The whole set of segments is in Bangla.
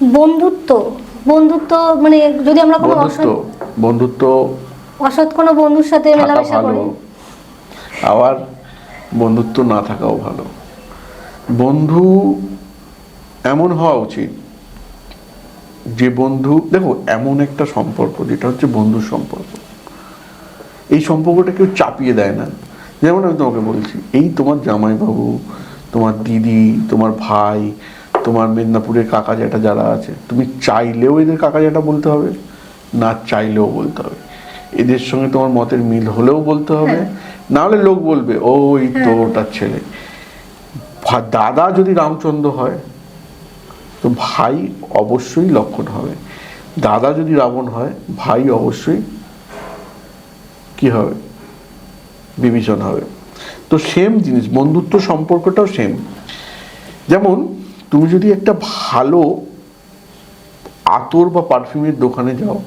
বন্ধুত্ব বন্ধুত্ব মানে যদি আমরা কোনো বন্ধুত্ব অসৎ বন্ধুত্ব অসৎ কোনো বন্ধুর সাথে মেলামেশা করি। আবার বন্ধুত্ব না থাকাও ভালো। বন্ধু এমন হওয়া উচিত যে বন্ধু দেখো এমন একটা সম্পর্ক যেটা হচ্ছে বন্ধুর সম্পর্ক। এই সম্পর্কটা কেউ চাপিয়ে দেয় না। যেমন আমি তোমাকে বলছি এই তোমার জামাইবাবু তোমার দিদি তোমার ভাই তোমার মেদিনীপুরের কাকা জ্যাঠা যারা আছে তুমি চাইলেও এদের কাকা জ্যাঠা বলতে হবে না চাইলেও বলতে হবে। এদের সঙ্গে তোমার মতের মিল হলেও বলতে হবে না হলে লোক বলবে ওই তো ওটার ছেলে। দাদা যদি রামচন্দ্র হয় তো ভাই অবশ্যই লক্ষণ হবে। দাদা যদি রাবণ হয় ভাই অবশ্যই কি হবে? বিভীষণ হবে। তো সেম জিনিস বন্ধুত্ব সম্পর্কটাও সেম যেমন তুমি যদি একটা ভালো আতর বা পারফিউমের দোকানে যাও,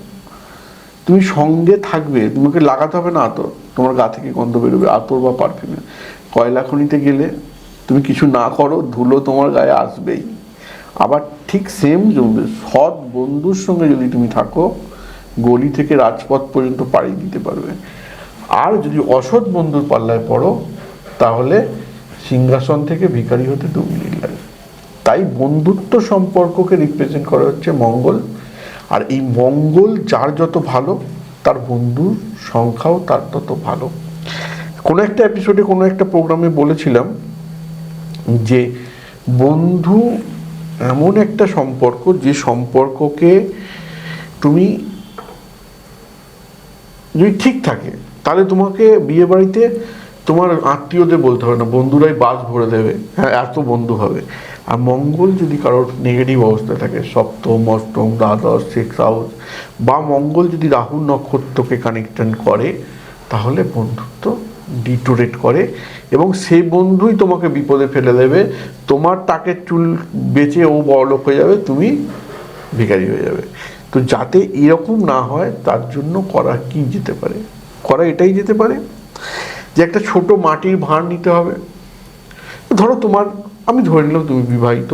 তুমি সঙ্গে থাকবে, তোমাকে লাগাতে হবে না আতর, তোমার গা থেকে গন্ধ বেরোবে, আতর বা পারফিউমে। কয়লা খনিতে গেলে তুমি কিছু না করো, ধুলো তোমার গায়ে আসবেই। আবার ঠিক সেম জমবে, সৎ বন্ধুর সঙ্গে যদি তুমি থাকো, গলি থেকে রাজপথ পর্যন্ত পাড়ি দিতে পারবে। আর যদি অসৎ বন্ধুর পাল্লায় পড়ো, তাহলে সিংহাসন থেকে ভিখারি হতে দু মিনিট তাই বন্ধুত্ব সম্পর্ককে রিপ্রেজেন্ট করা হচ্ছে মঙ্গল। আর এই মঙ্গল যার যত ভালো, তার বন্ধুর সংখ্যাও তার তত ভালো। কোনো একটা এপিসোডে কোনো একটা প্রোগ্রামে বলেছিলাম যে বন্ধু এমন একটা সম্পর্ক যে সম্পর্ককে তুমি যদি ঠিক থাকে, তাহলে তোমাকে বিয়ে বাড়িতে তোমার আত্মীয়দের বলতে হবে না, বন্ধুরাই বাস ভরে দেবে হ্যাঁ এত বন্ধু হবে। আর মঙ্গল যদি কারোর নেগেটিভ অবস্থা থাকে, সপ্তম, অষ্টম, দ্বাদশ সিক্স হাউস বা মঙ্গল যদি রাহু নক্ষত্রকে কানেকশন করে, তাহলে বন্ধুত্ব ডিটোরেট করে এবং সেই বন্ধুই তোমাকে বিপদে ফেলে দেবে। তোমার তাকে চুল বেঁচে ও বড়লোক হয়ে যাবে, তুমি ভিখারি হয়ে যাবে। তো যাতে এরকম না হয়, তার জন্য করা কি যেতে পারে? করা এটাই যেতে পারে যে একটা ছোট মাটির ভাঁড় নিতে হবে। ধরো তোমার, আমি ধরে নিলাম তুমি বিবাহিত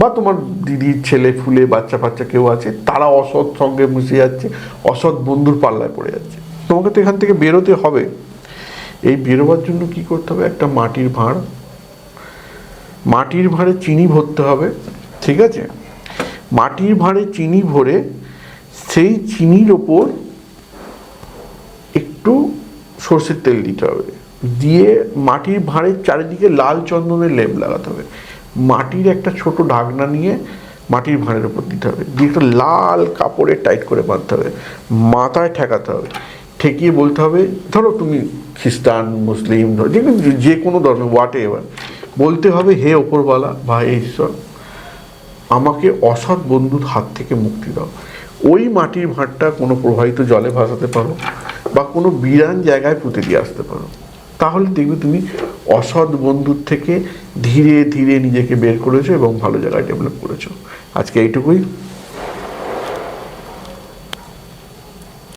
বা তোমার দিদির ছেলে ফুলে বাচ্চা ফাচ্চা কেউ আছে, তারা অসৎ সঙ্গে মিশে যাচ্ছে, অসৎ বন্ধুর পাল্লায় পড়ে যাচ্ছে। তোমাকে তো এখান থেকে বেরোতে হবে। এই বেরোবার জন্য কি করতে হবে? একটা মাটির ভাঁড়। মাটির ভাঁড়ে চিনি ভরতে হবে, ঠিক আছে? মাটির ভাঁড়ে চিনি ভরে সেই চিনির ওপর একটু সর্ষের তেল দিতে হবে। দিয়ে মাটির ভাঁড়ের চারিদিকে লাল চন্দনের লেপ লাগাতে হবে। মাটির একটা ছোট ঢাকনা নিয়ে মাটির ভাঁড়ের উপর দিতে হবে। দিয়ে একটা লাল কাপড়ে টাইট করে বাঁধতে হবে। মাথায় ঠেকাতে হবে। ঠেকিয়ে বলতে হবে, ধরো তুমি খ্রিস্টান, মুসলিম, ধরো যে যে কোনো ধর্মের হোয়াট এভার বলতে হবে, হে ওপরওয়ালা বা হে ঈশ্বর, আমাকে অসৎ বন্ধুর হাত থেকে মুক্তি দাও। ওই মাটির ভাঁড়টা কোনো প্রবাহিত জলে ভাসাতে পারো বা কোনো বিরান জায়গায় পুঁতে দিয়ে আসতে পারো। তাহলে দেখবে তুমি অসৎ বন্ধুর থেকে ধীরে ধীরে নিজেকে বের করেছ এবং ভালো জায়গায় ডেভেলপ করেছ। আজকে এইটুকুই।